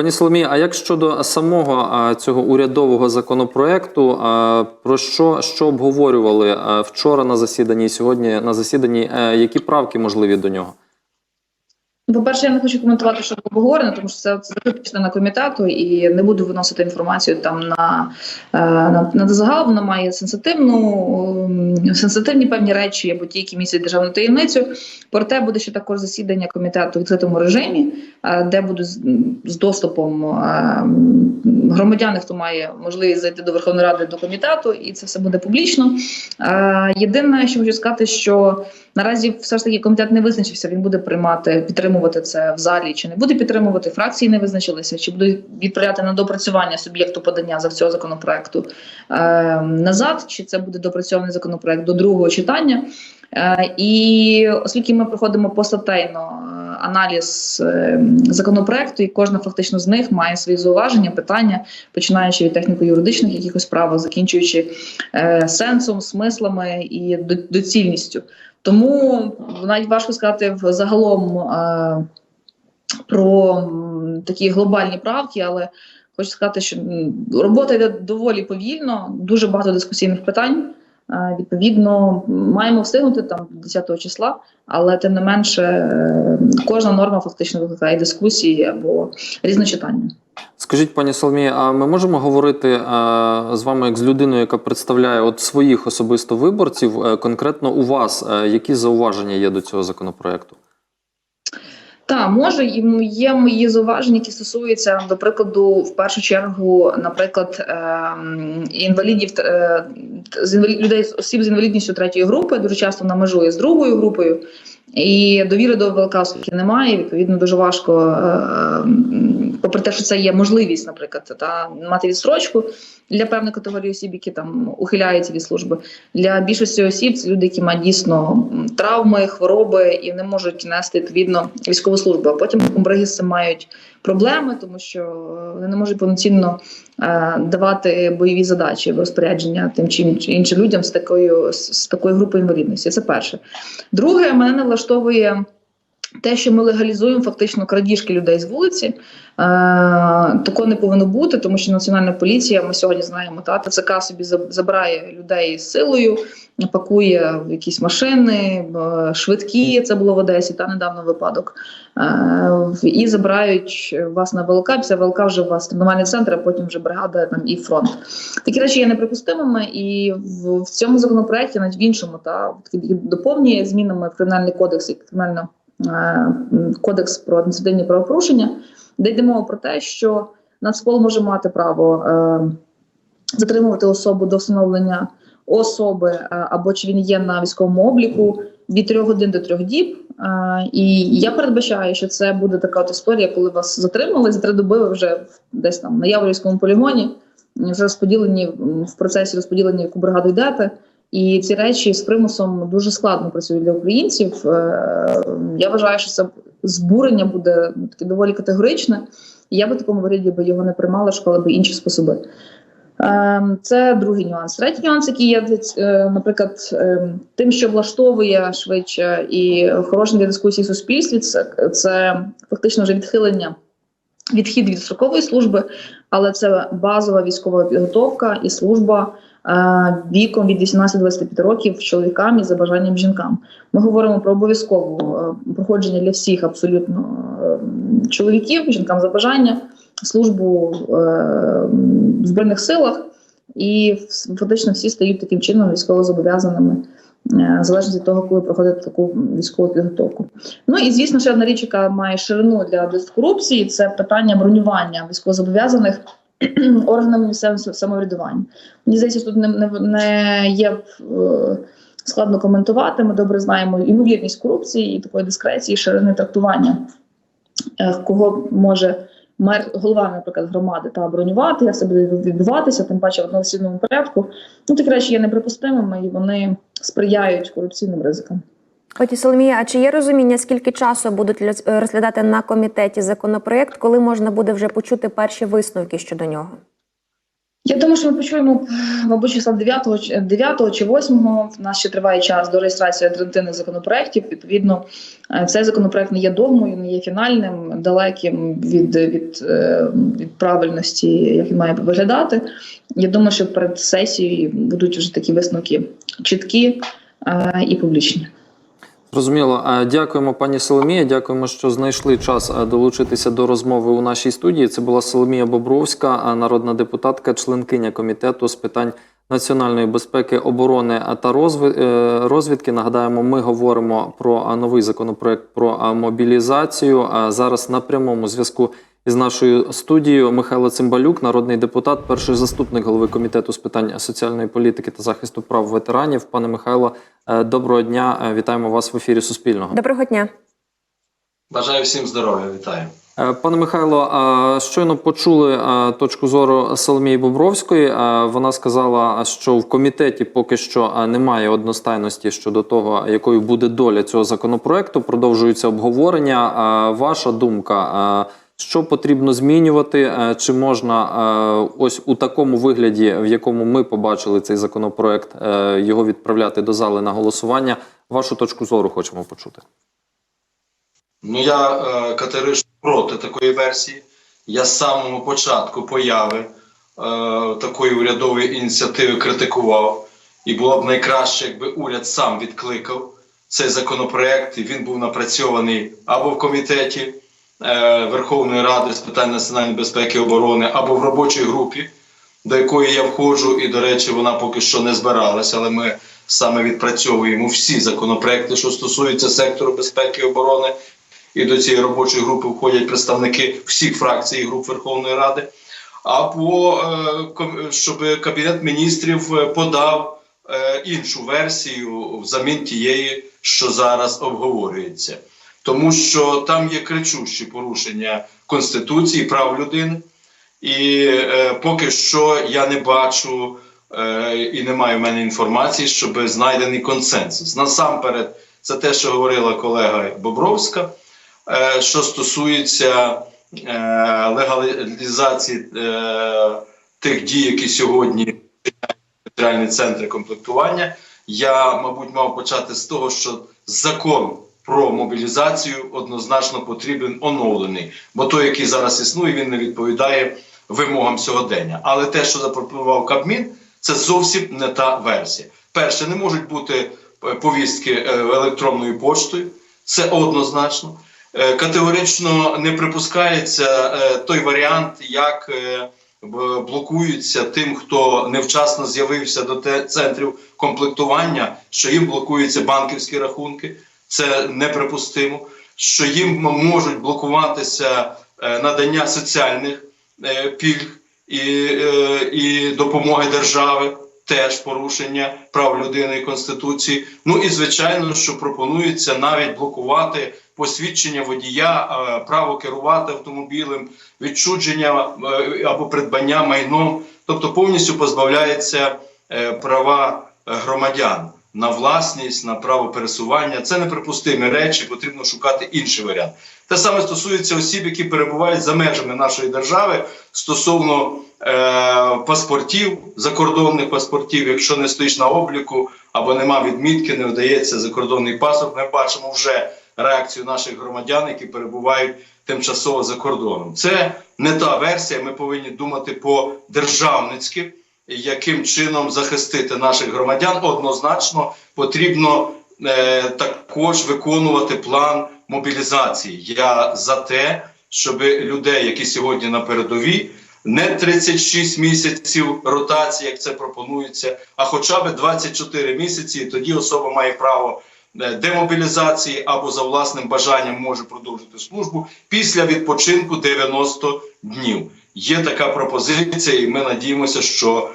Пані Соломія, а як щодо самого цього урядового законопроекту, про що, що обговорювали вчора на засіданні сьогодні на засіданні? е, Які правки можливі до нього? По-перше, я не хочу коментувати, що обговорено, тому що це, закрита частина комітету, і не буду виносити інформацію там на, е, на, на загал. Вона має сенситивну сенситивні певні речі або ті, які містять державну таємницю. Проте буде ще також засідання комітету в відкритому режимі, е, де буде з, з доступом е, громадяни, хто має можливість зайти до Верховної Ради до комітету, і це все буде публічно. Єдине, що хочу сказати, що Наразі все ж таки комітет не визначився. Він буде приймати підтримувати це в залі чи не буде підтримувати. Фракції не визначилися, чи будуть відправляти на допрацювання суб'єкту подання за цього законопроекту е, назад, чи це буде допрацьований законопроект до другого читання. Е, і оскільки ми проходимо постатейно е, аналіз е, законопроекту, і кожна фактично з них має свої зауваження, питання, починаючи від техніко-юридичних якихось правил, закінчуючи е, сенсом, смислами і до- доцільністю. Тому навіть важко сказати загалом е, про такі глобальні правки, але хочу сказати, що робота йде доволі повільно, дуже багато дискусійних питань. Е, Відповідно, маємо встигнути там 10 числа, але тим не менше, е, кожна норма фактично викликає дискусії або різночитання. Скажіть, пані Соломія, а ми можемо говорити а, з вами як з людиною, яка представляє от своїх особисто виборців, е, конкретно у вас, е, які зауваження є до цього законопроекту? Так, може, є мої зауваження, які стосуються, до прикладу, в першу чергу, наприклад, інвалідів е, з людей осіб з інвалідністю третьої групи дуже часто вона межує з другою групою. І довіри до ВЛК немає. Відповідно, дуже важко, е, попри те, що це є можливість, наприклад, та мати відстрочку для певної категорії осіб, які там ухиляються від служби. Для більшості осіб це люди, які мають дійсно травми, хвороби і не можуть нести відповідно військову службу. А потім комбриги з мають проблеми, тому що е, вони не можуть повноцінно е, давати бойові задачі розпорядження тим чи іншим людям з такою з, такою групою інвалідності. Це перше. Друге, мене не влаштовує. Те, що ми легалізуємо фактично крадіжки людей з вулиці, е, такого не повинно бути, тому що національна поліція, ми сьогодні знаємо, та ТЦК собі забирає людей з силою, пакує якісь машини, швидкі. Це було в Одесі, та недавно випадок. Е, і забирають вас на ВЛК. Після ВЛК вже у вас тренувальний центр, а потім вже бригада там і фронт. Такі речі є неприпустимими, і в, в цьому законопроекті, навіть в іншому, та доповнює змінами в кримінальний кодекс і кримінально е, кодекс про адміністративні правопорушення, де йде мова про те, що Нацпол може мати право е, затримувати особу до встановлення особи е, або чи він є на військовому обліку від трьох годин до трьох діб. Е, І я передбачаю, що це буде така от історія, коли вас затримали за три доби. Ви вже десь там на Яворівському полігоні вже розподілені в процесі розподілення, яку бригаду йдете. І ці речі з примусом дуже складно працюють для українців. Е, Я вважаю, що це збурення буде ну, таке доволі категоричне. Я би в такому вигляді би його не приймала, шукала би інші способи. Ем, Це другий нюанс. Третій нюанс, який є, е, наприклад, ем, тим, що влаштовує швидше і хорошим для дискусії в суспільстві, це, це фактично вже відхилення, відхід від строкової служби, але це базова військова підготовка і служба віком від 18-25 років чоловікам і за бажанням жінкам. Ми говоримо про обов'язкове проходження для всіх абсолютно е, чоловіків, жінкам за бажання, службу е, в збройних силах, і фактично всі стають таким чином військовозобов'язаними. е, В від того, коли проходить таку військову підготовку. Ну і звісно, ще одна річ, яка має ширину для дискорупції, це питання бронювання військовозобов'язаних органами місцевого самоврядування. Мені здається, тут не, не, є е, складно коментувати. Ми добре знаємо ймовірність корупції і такої дискреції, ширини трактування, е, кого може мер, голова, наприклад, громади та бронювати, як це буде відбуватися, тим паче в одноосібному порядку. Ну такі речі є неприпустимими і вони сприяють корупційним ризикам. Пані Соломія, а чи є розуміння, скільки часу будуть розглядати на комітеті законопроект, коли можна буде вже почути перші висновки щодо нього? Я думаю, що ми почуємо, мабуть, числа 9, чи- 9 чи 8. В нас ще триває час до реєстрації альтернативних законопроєктів. Відповідно, е, цей законопроект не є догмою, не є фінальним, далеким від, від, е, від правильності, як він має виглядати. Я думаю, що перед сесією будуть вже такі висновки чіткі е, і публічні. Зрозуміло. Е, Дякуємо, пані Соломія. Дякуємо, що знайшли час е, долучитися до розмови у нашій студії. Це була Соломія Бобровська, народна депутатка, членкиня комітету з питань національної безпеки, оборони та е, розвідки. Нагадаємо, ми говоримо про новий законопроект про мобілізацію. Зараз на прямому зв'язку із нашою студією Михайло Цимбалюк, народний депутат, перший заступник голови комітету з питань соціальної політики та захисту прав ветеранів. Пане Михайло, е, доброго дня. Е, Вітаємо вас в ефірі Суспільного. Доброго дня. Бажаю всім здоров'я, вітаю. Е, Пане Михайло, щойно почули точку зору Соломії Бобровської. Вона сказала, що в комітеті поки що немає одностайності щодо того, якою буде доля цього законопроекту. Продовжуються обговорення. Ваша думка, що потрібно змінювати? Е, Чи можна е, ось у такому вигляді, в якому ми побачили цей законопроект, е, його відправляти до зали на голосування? Вашу точку зору хочемо почути. Ну я категорично проти такої версії. Я з самого початку появи такої урядової ініціативи критикував. І було б найкраще, якби уряд сам відкликав цей законопроект, і він був напрацьований або в комітеті Верховної Ради з питань національної безпеки і оборони, або в робочій групі, до якої я входжу, і, до речі, вона поки що не збиралася, але ми саме відпрацьовуємо всі законопроекти, що стосуються сектору безпеки і оборони. І до цієї робочої групи входять представники всіх фракцій і груп Верховної Ради. Або е, щоб кабінет міністрів е, подав е, іншу версію взамін тієї, що зараз обговорюється, тому що там є кричущі порушення конституції, прав людини, і е, поки що я не бачу е, і немає в мене інформації, щоб знайдений консенсус. Насамперед, це те, що говорила колега Бобровська. Е, що стосується е, легалізації е, тих дій, які сьогодні територіальні центри комплектування, я, мабуть, мав почати з того, що закон про мобілізацію однозначно потрібен оновлений, бо той, який зараз існує, він не відповідає вимогам сьогодення. Але те, що запропонував Кабмін, це зовсім не та версія. Перше, не можуть бути е, повістки е, електронною поштою, це однозначно. Е, Категорично не припускається той варіант, як блокуються тим, хто невчасно з'явився до центрів комплектування, що їм блокуються банківські рахунки. Це неприпустимо. Що їм можуть блокуватися е, надання соціальних е, пільг і, е, і допомоги держави. Теж порушення прав людини і конституції. Ну і звичайно, що пропонується навіть блокувати посвідчення водія, право керувати автомобілем, відчудження або придбання майном, тобто повністю позбавляється права громадян на власність, на право пересування. Це неприпустимі речі, потрібно шукати інший варіант. Те саме стосується осіб, які перебувають за межами нашої держави стосовно е, паспортів, закордонних паспортів, якщо не стоїш на обліку або нема відмітки, не вдається закордонний паспорт. Ми бачимо вже реакцію наших громадян, які перебувають тимчасово за кордоном. Це не та версія. Ми повинні думати по державницьки, яким чином захистити наших громадян. Однозначно потрібно е, також виконувати план мобілізації. Я за те, щоб людей, які сьогодні на передовій, не 36 місяців ротації, як це пропонується, а хоча б 24 місяці. І тоді особа має право е, демобілізації або за власним бажанням може продовжити службу після відпочинку 90 днів. Є така пропозиція, і ми надіємося, що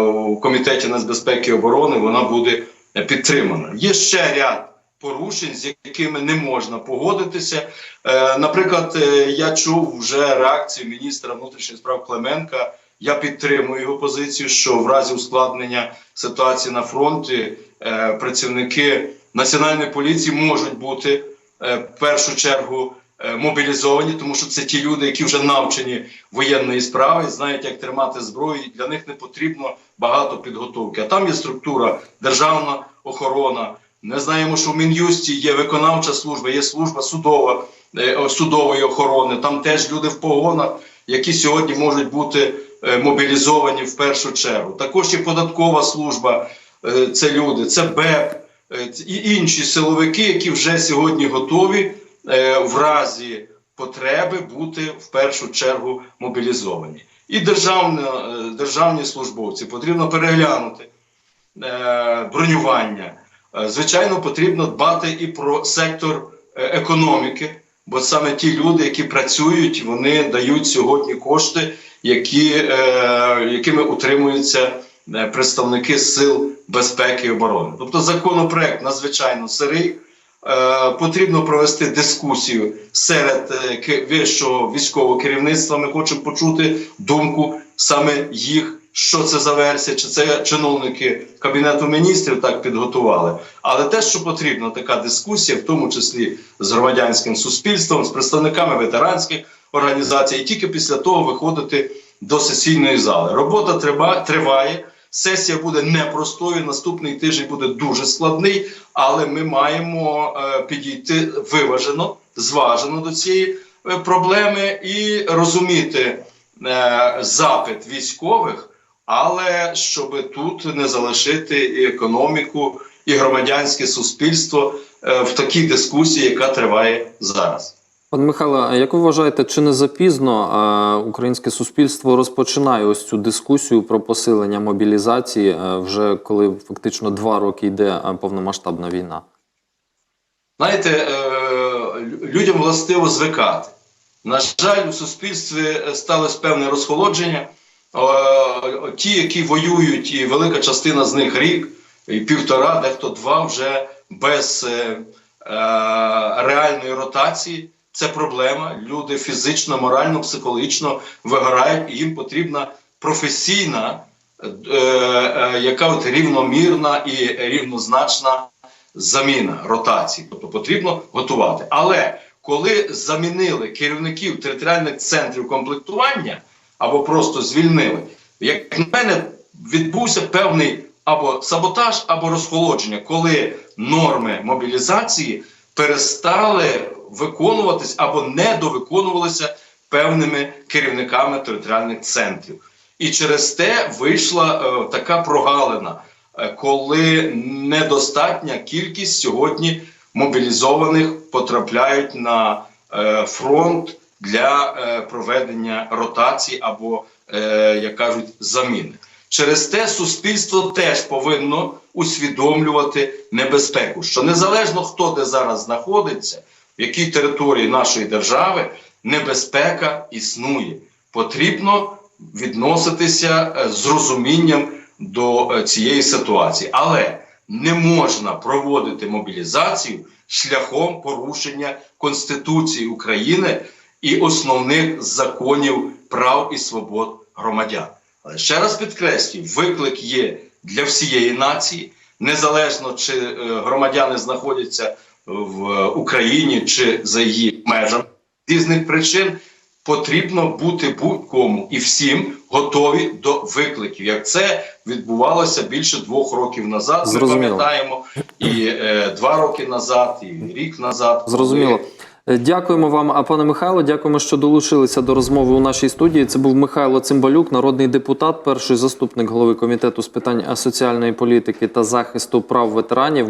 у комітеті нацбезпеки і оборони вона буде е, підтримана. Є ще ряд порушень, з якими не можна погодитися. Е, наприклад, е, я чув вже реакцію міністра внутрішніх справ Клименка. Я підтримую його позицію, що в разі ускладнення ситуації на фронті е, працівники національної поліції можуть бути е, в першу чергу е, мобілізовані, тому що це ті люди, які вже навчені воєнної справи, знають, як тримати зброю. і Для них не потрібно багато підготовки. А там є структура державна охорона. Не знаємо, що в Мін'юсті є виконавча служба, є служба судова, е, судової охорони. Там теж люди в погонах, які сьогодні можуть бути е, мобілізовані в першу чергу. Також є податкова служба, е, це люди, це БЕП е, і інші силовики, які вже сьогодні готові е, в разі потреби бути в першу чергу мобілізовані. І державні, е, державні службовці потрібно переглянути е, бронювання. Е, Звичайно, потрібно дбати і про сектор е, економіки, бо саме ті люди, які працюють, вони дають сьогодні кошти, які, е, якими утримуються е, представники сил безпеки і оборони. Тобто законопроект надзвичайно сирий. Е, Потрібно провести дискусію серед е, вищого військового керівництва. Ми хочемо почути думку саме їх, що це за версія, чи це чиновники кабінету міністрів так підготували. Але те, що потрібна така дискусія, в тому числі з громадянським суспільством, з представниками ветеранських організацій, і тільки після того виходити до сесійної зали. Робота триває. Сесія буде непростою. Наступний тиждень буде дуже складний, але ми маємо е, підійти виважено, зважено до цієї е, проблеми і розуміти е, запит військових, але щоб тут не залишити і економіку, і громадянське суспільство в такій дискусії, яка триває зараз. Пане Михайло, як ви вважаєте, чи не запізно українське суспільство розпочинає ось цю дискусію про посилення мобілізації, е, вже коли фактично два роки йде е, повномасштабна війна? Знаєте, е, людям властиво звикати. На жаль, у суспільстві сталося певне розхолодження. Ті, які воюють, і велика частина з них рік, і півтора, дехто два вже без реальної ротації. Це проблема. Люди фізично, морально, психологічно вигорають, і їм потрібна професійна, е, е, яка от рівномірна і рівнозначна заміна ротації, тобто потрібно готувати. Але коли замінили керівників територіальних центрів комплектування або просто звільнили, як на мене, відбувся певний або саботаж, або розхолодження, коли норми мобілізації перестали виконуватись або недовиконувалися певними керівниками територіальних центрів. І через те вийшла е, така прогалина, е, коли недостатня кількість сьогодні мобілізованих потрапляють на е, фронт для е, проведення ротації або, е, як кажуть, заміни. Через те суспільство теж повинно усвідомлювати небезпеку, що незалежно хто де зараз знаходиться, в якій території нашої держави, небезпека існує. Потрібно відноситися е, з розумінням до е, цієї ситуації, але не можна проводити мобілізацію шляхом порушення Конституції України і основних законів прав і свобод громадян. Але ще раз підкреслюю, виклик є для всієї нації, незалежно чи е, громадяни знаходяться в Україні чи за її межами з різних причин. Потрібно бути будь-кому і всім готові до викликів. Як це відбувалося більше двох років назад. Зрозуміло. Ми пам'ятаємо і е, два роки назад, і рік назад. Зрозуміло. Е, Дякуємо вам, а пане Михайло. Дякуємо, що долучилися до розмови у нашій студії. Це був Михайло Цимбалюк, народний депутат, перший заступник голови комітету з питань соціальної політики та захисту прав ветеранів.